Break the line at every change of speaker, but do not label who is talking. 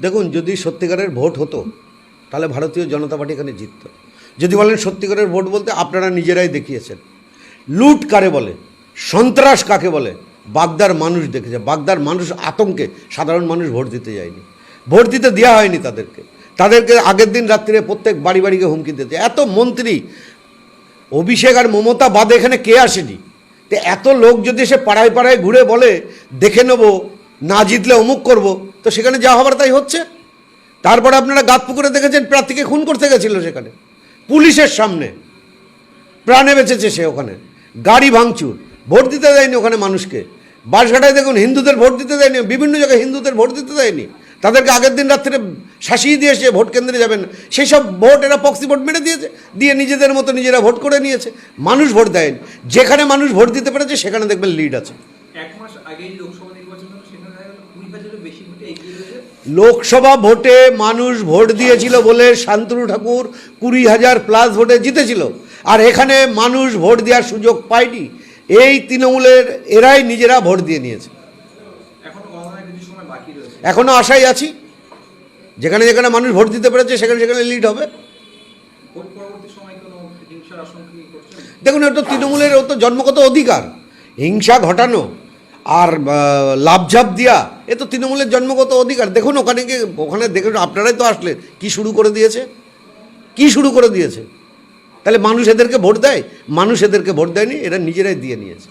দেখুন, যদি সত্যিকারের ভোট হতো, তাহলে ভারতীয় জনতা পার্টি এখানে জিতত। যদি বলেন সত্যিকারের ভোট বলতে আপনারা নিজেরাই দেখিয়েছেন। লুট কারে বলে? সন্ত্রাস কাকে বলে? বাগদার মানুষ দেখেছে। বাগদার মানুষ আতঙ্কে সাধারণ মানুষ ভোট দিতে যায়নি। ভোট দিতে দেওয়া হয়নি তাদেরকে। তাদেরকে আগের দিন রাত্রিরে প্রত্যেক বাড়ি বাড়িকে হুমকি দিতে। এত মন্ত্রী, অভিষেক আর মমতা বাদে এখানে কে আসেনি? তো এত লোক যদি এসে পাড়ায় পাড়ায় ঘুরে বলে, দেখে নেব, না জিতলে অমুক করব তো সেখানে যা হবার তাই হচ্ছে। তারপরে আপনারা গাত পুকুরে দেখেছেন, প্রার্থীকে খুন করতে গেছিল সেখানে। পুলিশের সামনে। প্রাণে বেঁচেছে সে ওখানে। গাড়ি ভাঙচুর। ভোট দিতে দেয়নি ওখানে মানুষকে। বাসঘাটায় দেখুন, হিন্দুদের ভোট দিতে দেয়নি, বিভিন্ন জায়গায় হিন্দুদের ভোট দিতে দেয়নি। তাদেরকে আগের দিন রাত্রে শাসিয়ে দিয়ে এসে ভোট কেন্দ্রে যাবেন। সেই সব ভোট এরা পক্সি ভোট মেরে দিয়েছে, দিয়ে নিজেদের মতো নিজেরা ভোট করে নিয়েছে। মানুষ ভোট দেয়নি। যেখানে মানুষ ভোট দিতে পেরেছে, সেখানে দেখবেন লিড আছে।
এক মাস আগেই লোকসভা
লোকসভা ভোটে মানুষ ভোট দিয়েছিল বলে শান্তনু ঠাকুর কুড়ি হাজার প্লাস ভোটে জিতেছিল। আর এখানে মানুষ ভোট দেওয়ার সুযোগ পায়নি। এই তৃণমূলের এরাই নিজেরা ভোট দিয়ে নিয়েছে।
এখন
এখনও আশায় আছি। যেখানে যেখানে মানুষ ভোট দিতে পেরেছে সেখানে সেখানে লিড হবে।
ভোট পরবর্তী সময় কোনো হিংসার আশঙ্কা কি করছেন?
দেখুন এটা তো তৃণমূলের ও তো জন্মগত অধিকার। হিংসা ঘটানো আর লাভঝাপ দেওয়া এ তো তৃণমূলের জন্মগত অধিকার। দেখুন ওখানে গিয়ে, ওখানে দেখুন, আপনারাই তো আসলেন। কি শুরু করে দিয়েছে? কি শুরু করে দিয়েছে? তাহলে মানুষ এদেরকে ভোট দেয়? মানুষ এদেরকে ভোট দেয়নি, এরা নিজেরাই দিয়ে নিয়েছে।